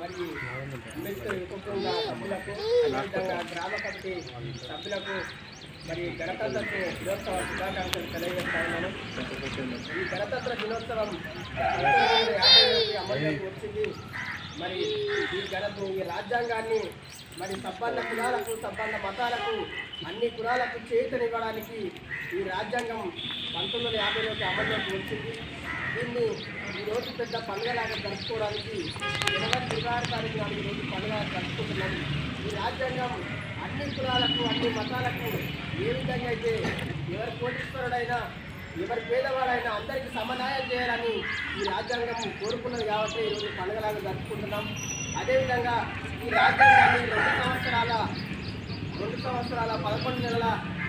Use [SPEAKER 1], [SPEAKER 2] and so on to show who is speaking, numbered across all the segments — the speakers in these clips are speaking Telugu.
[SPEAKER 1] మరి అంబేద్కర్ యువకుల సభ్యులకు అదేవిధంగా గ్రామ కమిటీ సభ్యులకు మరి గణతంత్ర దినోత్సవ శుభాకాంక్షలు తెలియజేస్తా ఈ గణతంత్ర దినోత్సవం పంతొమ్మిది వందల అమలులోకి వచ్చింది. మరి ఈ గణ ఈ రాజ్యాంగాన్ని మరి సంబంధ కులాలకు సంబంధ మతాలకు అన్ని కులాలకు చేతనివ్వడానికి ఈ రాజ్యాంగం పంతొమ్మిది వందల యాభైలోకి అమల్లోకి వచ్చింది. దీన్ని ఈ రోజు పెద్ద పండుగలాగా జరుపుకోవడానికి జనవరి ఇరవై ఆరు తారీఖు నాలుగు రోజు పండుగ జరుపుకుంటున్నాం ఈ రాజ్యాంగం అన్ని కులాలకు అన్ని మతాలకు ఏ విధంగా అయితే ఎవరి కోటీశ్వరుడైనా ఎవరి పేదవాడైనా అందరికీ సమన్యాయం చేయాలని ఈ రాజ్యాంగం కోరుకున్నది కాబట్టి ఈరోజు పండుగలాగా జరుపుకుంటున్నాం. అదేవిధంగా ఈ రాజ్యాంగాన్ని రెండు సంవత్సరాల రెండు సంవత్సరాల పదకొండు నెలల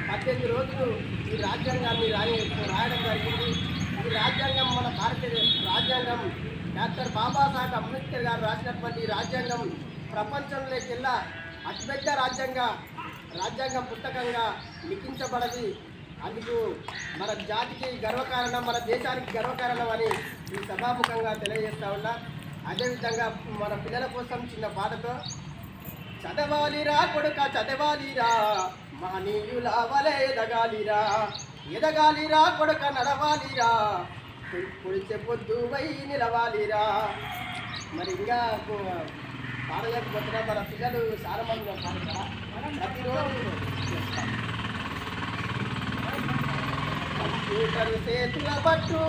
[SPEAKER 1] పద్దెనిమిది రోజులు ఈ రాజ్యాంగాన్ని రాయ రాయడం జరిగింది. ఈ రాజ్యాంగం మన భారతదేశ రాజ్యాంగం డాక్టర్ బాబాసాహెబ్ అంబేద్కర్ గారు రాసినటువంటి రాజ్యాంగం ప్రపంచంలోకెల్లా అతిపెద్ద రాజ్యాంగ రాజ్యాంగ పుస్తకంగా లిఖించబడది. అందుకు మన జాతికి గర్వకారణం మన దేశానికి గర్వకారణం అని ఈ సభాముఖంగా తెలియజేస్తా ఉన్నా. అదేవిధంగా మన పిల్లల కోసం చిన్న పాటతో చదవాలిరా కొడుక చదవాలిరా మహనీయుల వలే ఎదగాలిరా ఎదగాలిరా కొడక నడవాలిరా. పొడిచే పొద్దు వై నిలవాలిరా. మరి ఇంకా కు- పాడలేకపోతున్నా మన పిల్లలు చాలా మంది పాడతారా? ప్రతిరోజు కంప్యూటర్ చేతుల పట్టు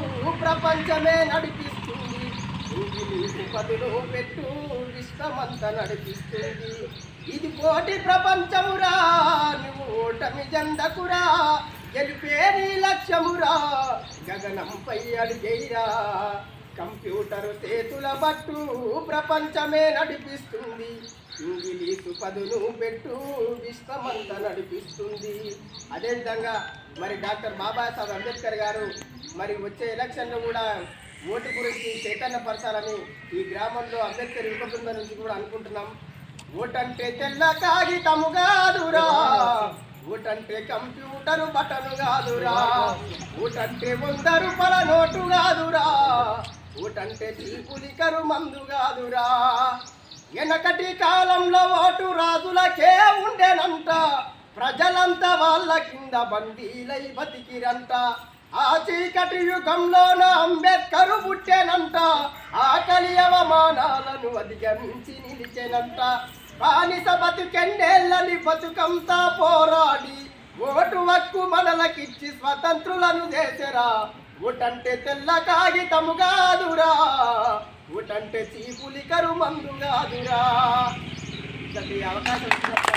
[SPEAKER 1] ప్రపంచమే నడిపిస్తుంది. పదులు పెట్టు విశ్వమంతా నడిపిస్తుంది. ఇది పోటీ ప్రపంచమురా నువ్వు ఓటమి జెండకురా. గెలిపే నీ గగనంపై అడిగేరా కంప్యూటర్ చేతుల పట్టు ప్రపంచమే నడిపిస్తుంది. ఇంగిలీసు పదును పెట్టు విశ్వమంతా నడిపిస్తుంది. అదేవిధంగా మరి డాక్టర్ బాబాసాహెబ్ అంబేద్కర్ గారు మరి వచ్చే ఎలక్షన్లో కూడా ఓటు గురించి చైతన్యపరచాలని ఈ గ్రామంలో అంబేద్కర్ యువ బృందం నుంచి కూడా అనుకుంటున్నాం. ఓటంటే తెల్ల కాగితము కాదురా. ఊటంటే కంప్యూటరు బటను కాదురా. ఊటంటే వంద రూపాయల నోటు కాదురా. ఓటంటే చీపులికరు మందు కాదురా. వెనకటి కాలంలో ఓటు రాజులకే ఉండేనంట. ప్రజలంతా వాళ్ళ కింద బందీలై బతికిరంట. ఆ చీకటి యుగంలోన అంబేద్కరు పుట్టేనంట. ఆకలి అవమానాలను అధిగమించి నిలిచేనంట. బానిస బతుకెన్నేళ్ళని బతుకంతా పోరాడి ఓటు హక్కు మనలకిచ్చి స్వతంత్రులను చేసరా. ఓటంటే తెల్ల కాగితము కాదురా ఓటంటే చీపులికరు మందు కాదురా. అవకాశం.